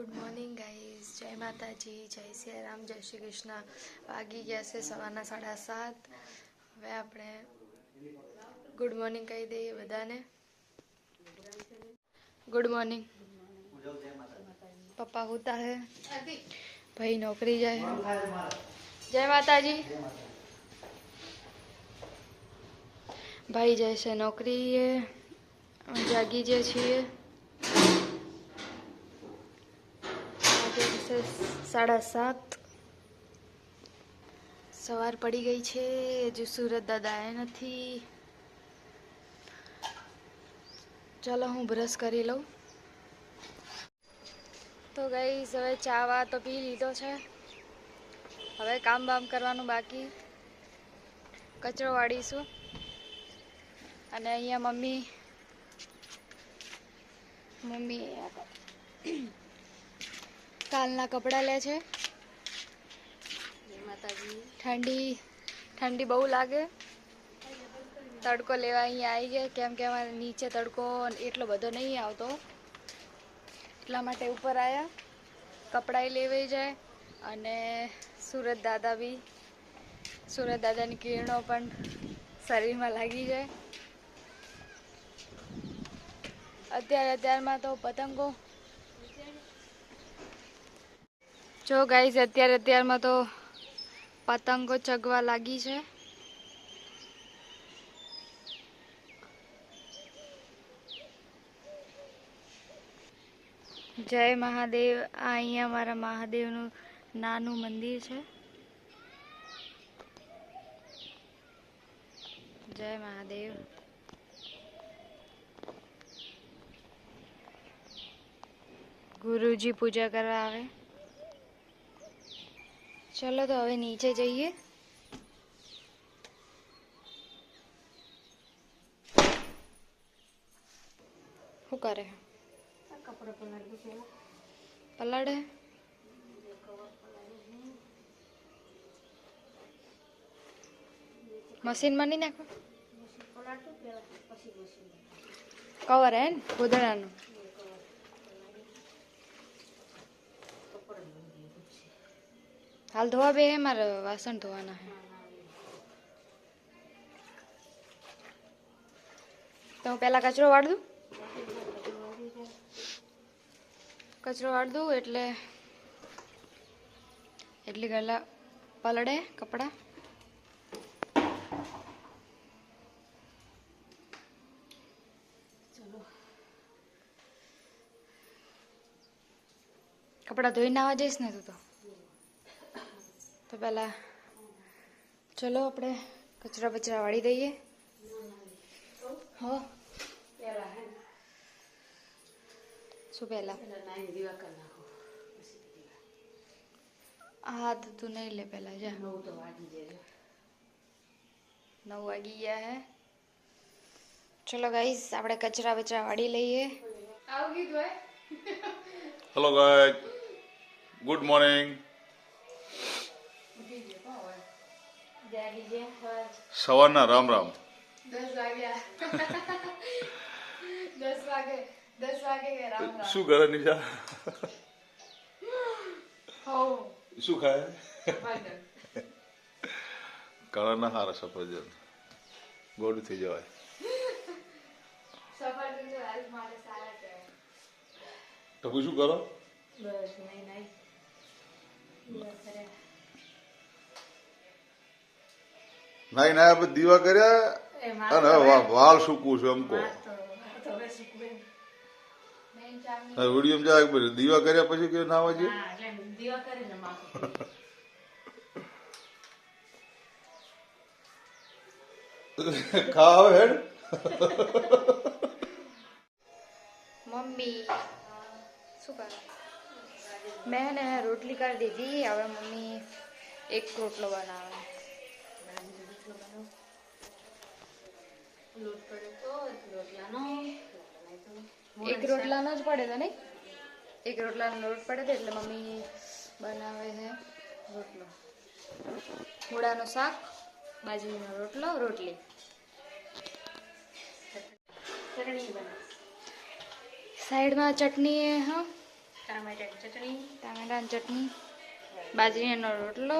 Good morning guys જય માતાજી જય શ્રી રામ જય શ્રી કૃષ્ણ વાગી ગયા છે સવારના સાડા સાત. હવે આપણે ગુડ મોર્નિંગ કહી દઈએ બધાને. ગુડ મોર્નિંગ પપ્પા હોતા હે. ભાઈ નોકરી જાય જય માતાજી. ભાઈ જાય છે નોકરીએ જાગી જે છીએ વાગે છે સાડા સાત. સવાર પડી ગઈ છે, હજુ સુરત દાદા આવ્યા નથી. ચાલો હું બ્રશ કરી લઉં. તો ગઈ હવે ચા વા તો પી લીધો છે. હવે કામ બામ કરવાનું બાકી. કચરો વાળીશું. અને અહીંયા મમ્મી મમ્મી કાલના કપડાં લે છે. ઠંડી ઠંડી બહુ લાગે. તડકો લેવા અહીંયા આવી ગયા. કેમ કે અમારે નીચે તડકો એટલો બધો નહીં આવતો. એટલા માટે ઉપર આવ્યા કપડાં લેવાઈ જાય. અને સુરત દાદા બી. સુરત દાદાની કિરણો પણ શરીરમાં લાગી જાય. અત્યારે અત્યારમાં તો પતંગો જો ગાઈઝ અત્યારે અત્યારમાં તો પતંગો ચગવા લાગી છે. જય મહાદેવ, આ અહીંયા મારા મહાદેવનું નાનું મંદિર છે. જય મહાદેવ. ગુરુજી પૂજા કરવા આવે. ચલો તો હવે નીચે જઈએ શું કરે પલાડે મશીનમાં નહીં નાખો કવર હે ને ગોદડાનું હાલ ધોવા બે, મારે વાસણ ધોવાના હે તો હું પહેલાં કચરો વાળ? દઉં કચરો વાળ દઉં એટલે, એટલી ગલા પલળે કપડાં. કપડાં ધોઈને આવવા જઈશ ને તો તો. પહેલાં ચલો આપણે કચરા બચરા વાળી દઈએ. હો. શું પહેલાં? હા તો તું નહીં લે પહેલાં જા. નવ વાગી ગયા હે. ચલો ગાઈસ આપણે કચરા બચરા વાળી લઈએ. આવું કીધું હે? હેલો ગાય ગુડ મોર્નિંગ જાગી ગયા સવારના રામ રામ. દસ વાગે દસ વાગે કે રામ રામ. શું કરે નિશા? શું ખાય? વાંધો કાળાના હારા સફરજન. ગોળ થઈ જવાય. તો શું કરો? બસ નહીં નહીં. નાઈ નાયા પછી દીવા કર્યા? અને વાળ સૂકવું છું એમ કહો વીડિયો જાય પછી? દીવા કર્યા પછી કે નાવા જઈએ હા એટલે દીવા કરીને માથું ખા હવે હેડ? મમ્મી શું કરે? મેં ને રોટલી કરી દીધી. હવે મમ્મી એક રોટલો બનાવે. એક રોટલાનો જ પડે તો નહીં એક રોટલાનો લોટ પડે તો એટલે મમ્મી બનાવે છે રોટલો મૂળાનું શાક બાજરીનો રોટલો રોટલી ચટણી બનાવી સાઈડમાં ચટણી હા ટામેટાની ચટણી ટામેટાની ચટણી બાજરીનો રોટલો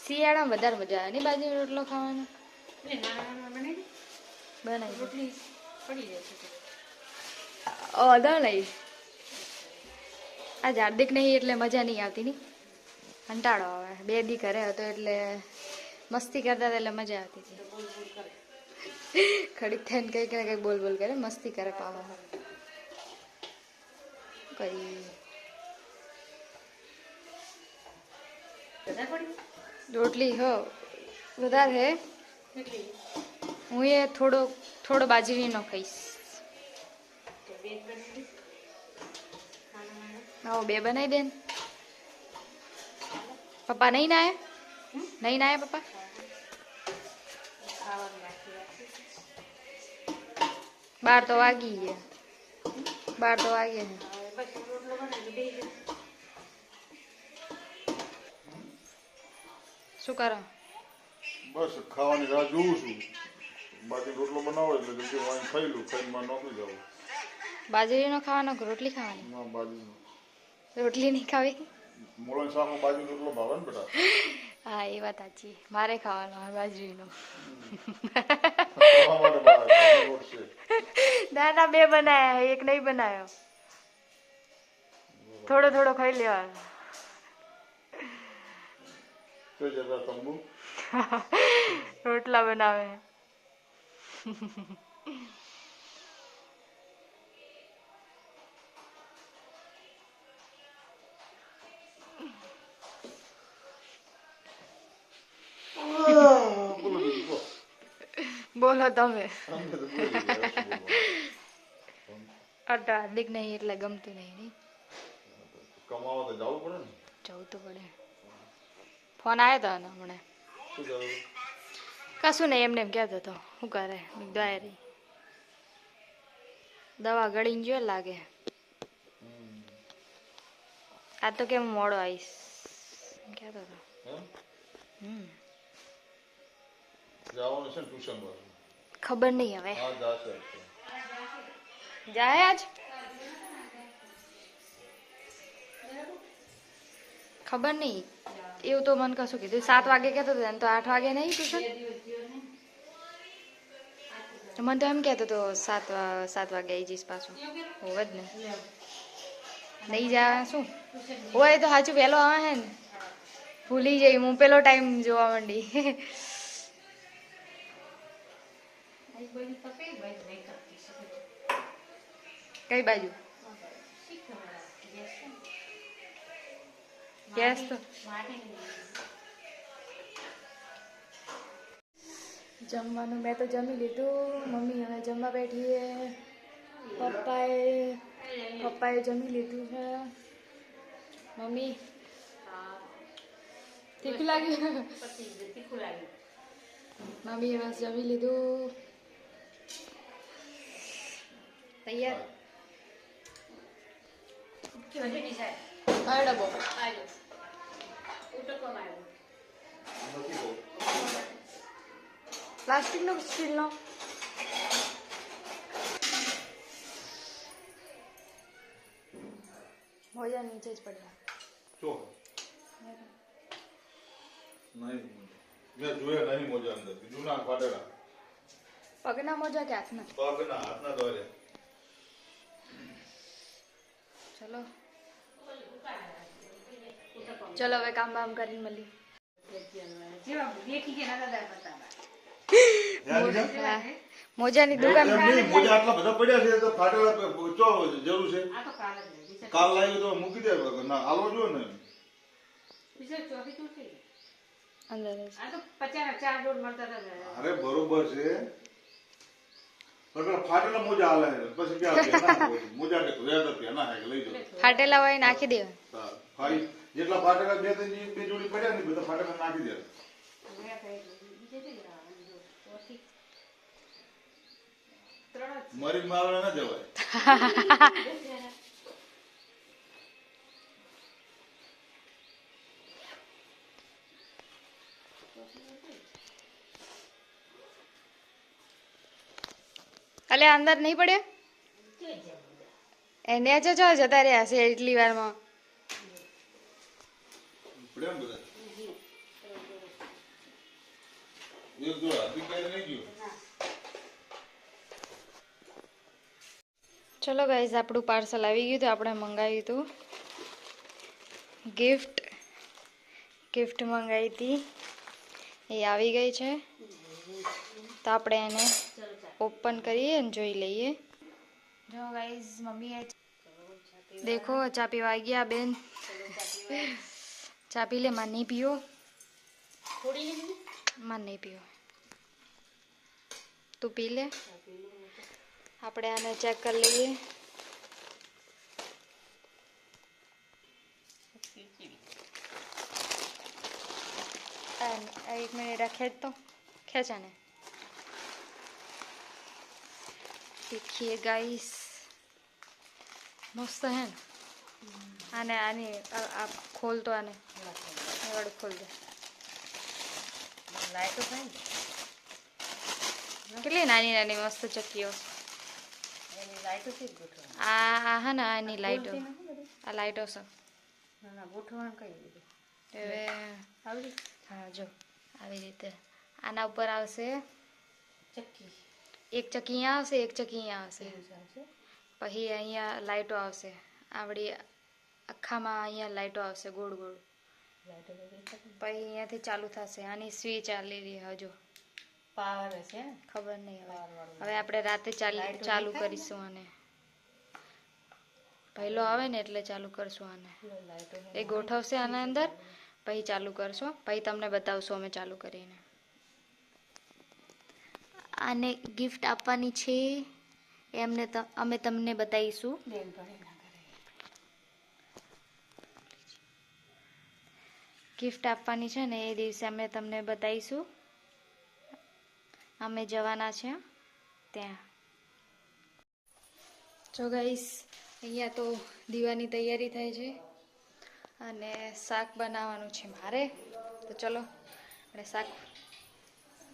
શિયાળામાં વધારે મજા આવે. ને બાજરી રોટલો ખાવાનો? બનાવી રોટલી પડી નહીં આ હાર્દિક નહીં એટલે મજા નહીં આવતી ની. કંટાળો આવે. બે દી ઘરે હતો એટલે મસ્તી કરતા એટલે મજા આવતી હતી. ખડીક થઈને કંઈક ને કંઈક બોલ બોલ કરે મસ્તી કરે પાવા કરી રોટલી હો વધારે હે? એટલી. હું એ થોડો થોડો બાજરીનો ખાઈશ. તો બે જ બનાવી દે. નાના નાના આવો બે બનાવી દે ને પપ્પા નહીં નાય નહીં નાય પપ્પા? ખાવાની આખી રાખી બાર તો વાગી ગયા. બાર તો વાગે શું કરો? બસ ખાવાની રાહ જોઉં છું. બાકી રોટલો બનાવો એટલે જલ્દી વાઈન ખાઈ લઉં ખાઈને માં નોકરી જાવ. બાજરીનો ખાવાનો કે રોટલી ખાવાની? ના બાજુ રોટલી નહીં ખાવી? મોળો શાકમાં બાજુ રોટલો ભાવે ને બેટા? હા એ વાત સાચી. મારે ખાવાનો બાજરીનો. ના ના બે બનાયા એક નહીં બનાવ્યો થોડો થોડો ખાઈ લેવાનો. તંબુ? રોટલા બનાવે. બોલો તમે? અટા હાર્દિક નહીં એટલે ગમતું નહીં નહીં? કમાવા તો જવું પડે ને. જવું તો પડે. ફોન આવ્યો હતો ને હમણાં. કશું નહીં એમને એમ કહેતો હતો શું કરે? રહી દવા ગળીને જો લાગે. આ તો કેમ મોડો આવીશ કહેતો હતો. ખબર નહીં હવે. જાય આજ? ખબર નહીં. એવું તો મને કશું કીધું. સાત વાગે કહેતો હતો તો આઠ વાગે નહીં ટ્યુશન? મને તો એમ કહેતો હતો સાત સાત વાગે આવી જઈશ પાછું. હોવે જ ને. નહીં જાય શું? હોય તો સાચું વહેલો આવે હે ને. ભૂલી જઈ, હું પેલો ટાઈમ જોવા માંડી. કઈ બાજુ? ગેસ તો. જમવાનું મેં તો જમી લીધું. મમ્મી હવે જમવા બેઠી પપ્પાએ પપ્પાએ જમી લીધું છે. મમ્મી? તીખું લાગ્યું? તીખું લાગ્યું મમ્મીએ બસ જમી લીધું. તૈયાર? હજી ડબ્બો. આવ્યો નો આવ્યો પ્લાસ્ટિકનો સ્ટીલનો મોજા નીચે જ પડ્યા જો નહીં મેં જોયા નહીં મોજા અંદર જૂના ફાટેલા પગના મોજા કે હાથના પગના હાથના દોરે ચલો ચલો હવે કામ બામ કરીને મળી. મોજાની દુકાન મોજા આટલા બધા પડ્યા છે તો ફાટેલા ચો જરૂર છે? આ તો કાલ લાવી તો મૂકી દે ના આલો જો ને. અરે બરોબર છે. ફાટેલા મોજા હાલે પછી હોય? મોજા કે ધોયા તો પહેના હે લઈ જાઓ. ફાટેલા હોય નાખી દેવા. ફાઈ. જેટલા ફાટકા બે ત્રણ બે જોડી પડ્યા ને બધા ફાટકા નાખી દે. મરી મારવા ના જવાય. અલે અંદર નહીં બધા. એને જ જો જતા રહ્યા છે એટલી વારમાં. પ્રેમ બધા? એક જો હાથી ક્યારે નહીં ગયો. ચલો ગાઈઝ આપણું પાર્સલ આવી ગયું હતું આપણે મંગાવ્યું હતું. ગિફ્ટ ગિફ્ટ મંગાવી હતી. એ આવી ગઈ છે. તો આપણે એને ઓપન કરીએ અને જોઈ લઈએ. જો ગાઈઝ મમ્મીએ દેખો ચા પીવા ગયા બેન. ચા પી લે માં નહીં પીઓ થોડી લીધી માં નહીં પીઓ તું પી લે આપણે આને ચેક કરી લઈએ આ- આ એક મિનિટ આ ખેંચ તો ખેંચ આને देखिए गाइस મસ્ત હે ને આને આની આ- આ ખોલ તો આને એ વાળું ખોલ દે લાઈટો થાય ને કેટલી નાની નાની મસ્ત ચક્કીઓ એની લાઈટો થી જ ગોઠવવાનું આ આ હા ને આની લાઈટો ખોલતી નથી બધું? આ લાઈટો છે ના ના ગોઠવવાનું કઈ દીધું હવે આવડી હા જો આવી રીતે આના ઉપર આવશે ચક્કી એક ચક્કી અહીંયા આવશે એક ચક્કી અહીંયા આવશે એવું ચાલશે પછી અહીંયા લાઈટો આવશે આવડી આખામાં અહીંયા લાઈટો આવશે ગોળ ગોળ લાઈટો લગી શકે પછી અહીંયાથી ચાલુ થશે. આની સ્વિચ આલી રહી હજુ પાવર છે ખબર નહીં હવે. હવે આપણે રાતે ચાલુ? કરીશું આને. પહેલો આવે ને એટલે ચાલુ કરશું આને. એ ગોઠવશે આના અંદર પછી ચાલુ કરશો. પછી તમને બતાવશું અમે ચાલુ કરીને. આને ગિફ્ટ આપવાની છે. એમને અમે તમને બતાવીશું બેન ભણે ના કરે ગિફ્ટ આપવાની છે ને એ દિવસે અમે તમને બતાવીશું. અમે જવાના છે ત્યાં. જો ગાઈસ અહીંયા તો દીવાની તૈયારી થાય છે અને શાક બનાવવાનું છે મારે. તો ચલો, આપણે શાક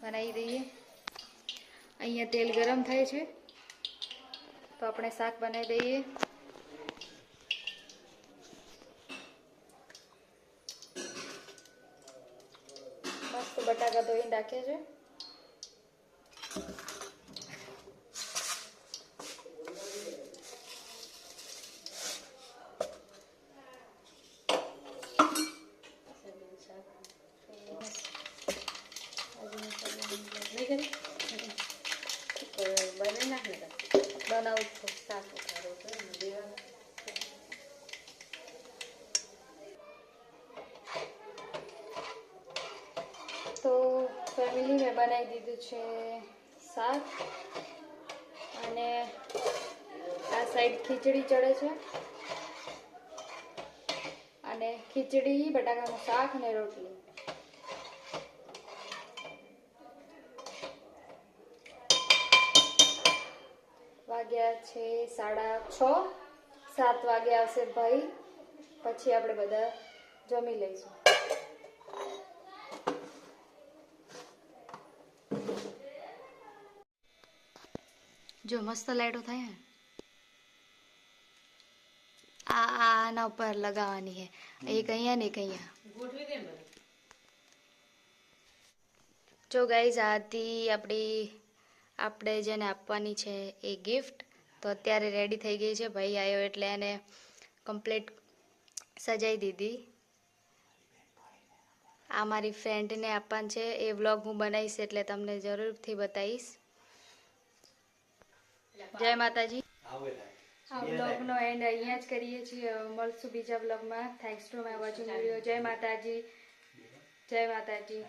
બનાવી દઈએ. અહીંયા તેલ ગરમ થાય છે. તો આપણે શાક બનાવી દઈએ. બટાકા ધોઈને રાખ્યા છે નહીં કરી બને નાખ ને બનાવું છું શાક ઉતારો તો એને દેવાનું તો ફેમિલી મેં બનાવી દીધું છે શાક. અને આ સાઈડ ખીચડી ચડે છે. અને ખીચડી, બટાકાનું શાક અને રોટલી. વાગ્યા છે સાડા છ. સાત વાગે આવશે ભાઈ. પછી આપણે બધા જમી લઈશું. જો મસ્ત લાઈટો થાય ને આ આના ઉપર લગાવવાની છે એક અહીંયા ને એક અહીંયા. જો ગાઈઝ આ હતી આપણી આપણે જેને આપવાની છે એ ગિફ્ટ તો અત્યારે રેડી થઈ ગઈ છે. ભાઈ આવ્યો એટલે એને કમ્પ્લીટ સજાઈ દીધી. આ મારી ફ્રેન્ડને આપવાનું છે. એ વ્લોગ હું બનાવીશ એટલે તમને જરૂરથી બતાવીશ. જય માતાજી. આ વ્લોગનો એન્ડ અહીંયા જ કરીએ છીએ. મળશું બીજા બ્લોગમાં thanks to my watching video જય માતાજી. જય માતાજી.